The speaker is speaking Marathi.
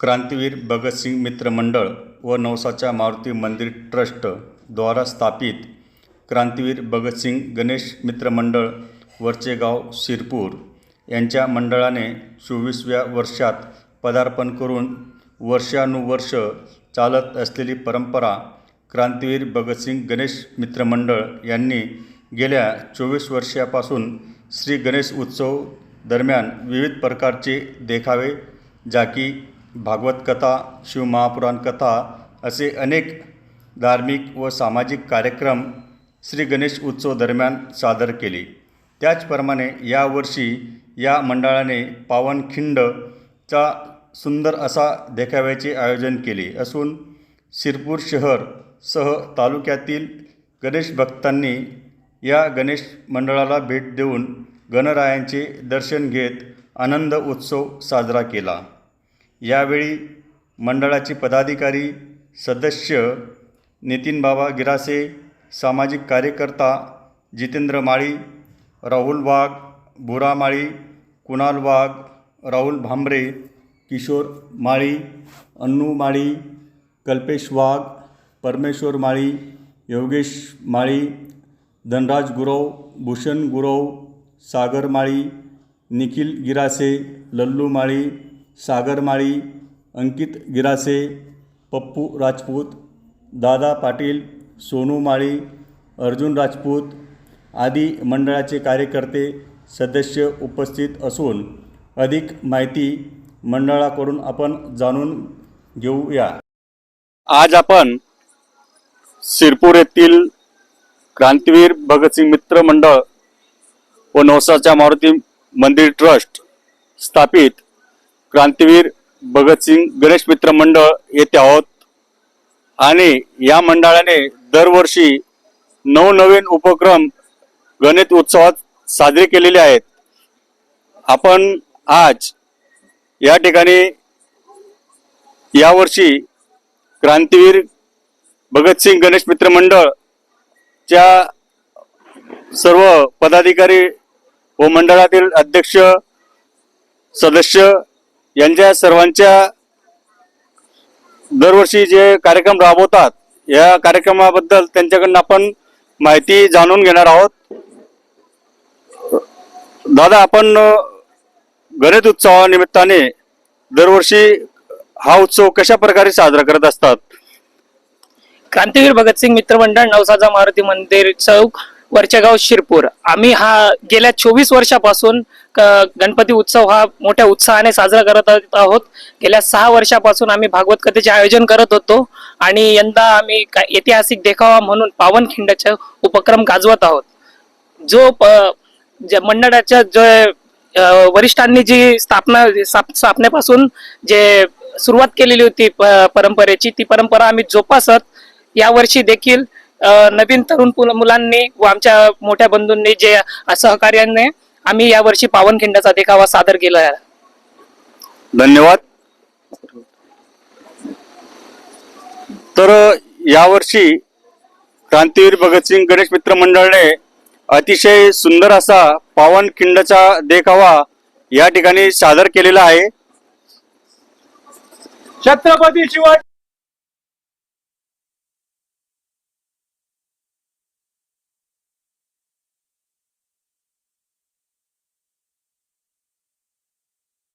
क्रांतीवीर भगतसिंग मित्र मंडळ व नवसाच्या मारुती मंदिर ट्रस्ट द्वारा स्थापित क्रांतीवीर भगतसिंग गणेश मित्र मंडळ वरचेगाव शिरपूर यांच्या मंडळाने चोवीसव्या वर्षात पदार्पण करून वर्षानुवर्ष चालत असलेली परंपरा क्रांतीवीर भगतसिंग गणेश मित्र मंडळ यांनी गेल्या चोवीस वर्षापासून श्री गणेश उत्सव दरम्यान विविध प्रकारचे देखावे जाकी भागवत कथा शिवमहापुराण कथा असे अनेक धार्मिक व सामाजिक कार्यक्रम श्री गणेश उत्सव दरम्यान सादर केले. त्याचप्रमाणे यावर्षी या मंडळाने पावनखिंडचा सुंदर असा देखाव्याचे आयोजन केले असून शिरपूर शहर सह तालुक्यातील गणेश भक्तांनी या गणेश मंडळाला भेट देऊन गणरायांचे दर्शन घेत आनंद उत्सव साजरा केला. यावेळी मंडळाचे पदाधिकारी सदस्य नितीन बाबा गिरासे सामाजिक कार्यकर्ता जितेंद्र माळी राहुल वाघ बुरा माळी कुणाल वाघ राहुल भांबरे किशोर माळी अन्नू माळी कल्पेश वाघ परमेश्वर माळी योगेश माळी धनराज गुरव भूषण गुरव सागर माळी निखिल गिरासे लल्लू माळी सागरमाळी अंकित गिरासे पप्पू राजपूत दादा पाटील सोनू माळी अर्जुन राजपूत आदी मंडळाचे कार्यकर्ते सदस्य उपस्थित असून अधिक माहिती मंडळाकडून आपण जाणून घेऊया. आज आपण शिरपूर येथील क्रांतीवीर भगतसिंग मित्र मंडळ व नवसाच्या मारुती मंदिर ट्रस्ट स्थापित क्रांतीवीर भगतसिंग गणेश मित्र मंडळ येथे आहोत. आणि या मंडळाने दरवर्षी नवनवीन उपक्रम गणेश उत्सवात साजरे केलेले आहेत. आपण आज या ठिकाणी यावर्षी क्रांतीवीर भगतसिंग गणेश मित्र मंडळच्या सर्व पदाधिकारी व मंडळातील अध्यक्ष सदस्य यांच्या सर्वांच्या दरवर्षी जे कार्यक्रम राबवतात या कार्यक्रमाबद्दल त्यांच्याकडनं आपण माहिती जाणून घेणार आहोत. दादा आपण गणेश उत्सवानिमित्ताने दरवर्षी हा उत्सव कशा प्रकारे साजरा करत असतात? क्रांतीवीर भगतसिंग मित्र मंडळ नवसाचा मारुती मंदिर चौक. वरच्या गाव शिरपूर. आम्ही हा गेल्या चोवीस वर्षापासून क- गणपती उत्सव हा मोठ्या उत्साहाने साजरा करत आहोत. गेल्या सहा वर्षापासून आम्ही भागवत कथेचे आयोजन करत होतो आणि यंदा आम्ही ऐतिहासिक देखावा म्हणून पावनखिंडाचा उपक्रम गाजवत आहोत. जो प- मंडळाच्या जे वरिष्ठांनी जी स्थापना स्थाप- स्थापनेपासून जे सुरुवात केलेली होती प- परंपरेची ती परंपरा आम्ही जोपासत यावर्षी देखील नवीन तरुण पुल- मुलांनी व आमच्या मोठ्या बंधूंनी जे सहकार्याने आम्ही यावर्षी पावनखिंडाचा देखावा सादर केला आहे. धन्यवाद. तर यावर्षी क्रांतीवीर भगतसिंग गणेश मित्र मंडळने अतिशय सुंदर असा पावनखिंडचा देखावा या ठिकाणी सादर केलेला आहे. छत्रपती शिवाजी